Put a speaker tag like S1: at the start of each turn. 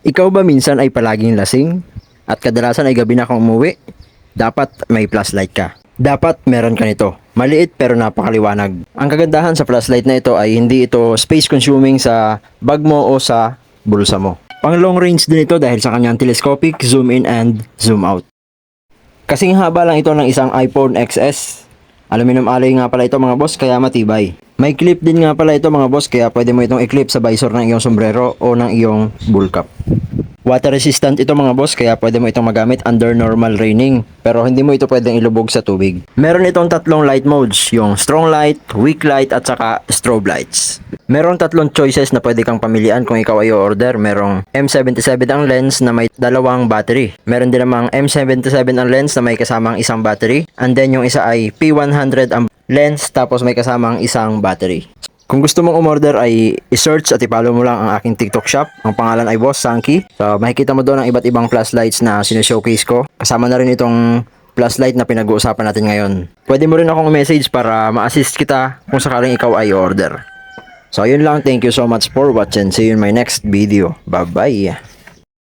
S1: Ikaw ba minsan ay palaging lasing? At kadalasan ay gabi na kang umuwi? Dapat may flashlight ka. Dapat meron ka nito. Maliit pero napakaliwanag. Ang kagandahan sa flashlight na ito ay hindi ito space consuming sa bag mo o sa bulsa mo. Pang long range din ito dahil sa kanyang telescopic zoom in and zoom out. Kasing haba lang ito ng isang iPhone XS. Aluminum alloy nga pala ito mga boss kaya matibay. May clip din nga pala ito mga boss kaya pwede mo itong i-clip sa visor ng iyong sombrero o ng iyong bull cap. Water resistant ito mga boss kaya pwede mo itong magamit under normal raining pero hindi mo ito pwedeng ilubog sa tubig. Meron itong tatlong light modes, yung strong light, weak light at saka strobe lights. Meron tatlong choices na pwede kang pamilian kung ikaw ay order. Merong M77 ang lens na may dalawang battery. Meron din namang M77 ang lens na may kasamang isang battery. And then yung isa ay P100 ang lens tapos may kasamang isang battery. Kung gusto mong umorder ay i-search at i-follow mo lang ang aking TikTok shop. Ang pangalan ay Boss Sanky. So makikita mo doon ang iba't ibang flashlights na sinishowcase ko. Kasama na rin itong flashlight na pinag-uusapan natin ngayon. Pwede mo rin akong message para ma-assist kita kung sakaling ikaw ay order. So yun lang, thank you so much for watching. See you in my next video. Bye-bye!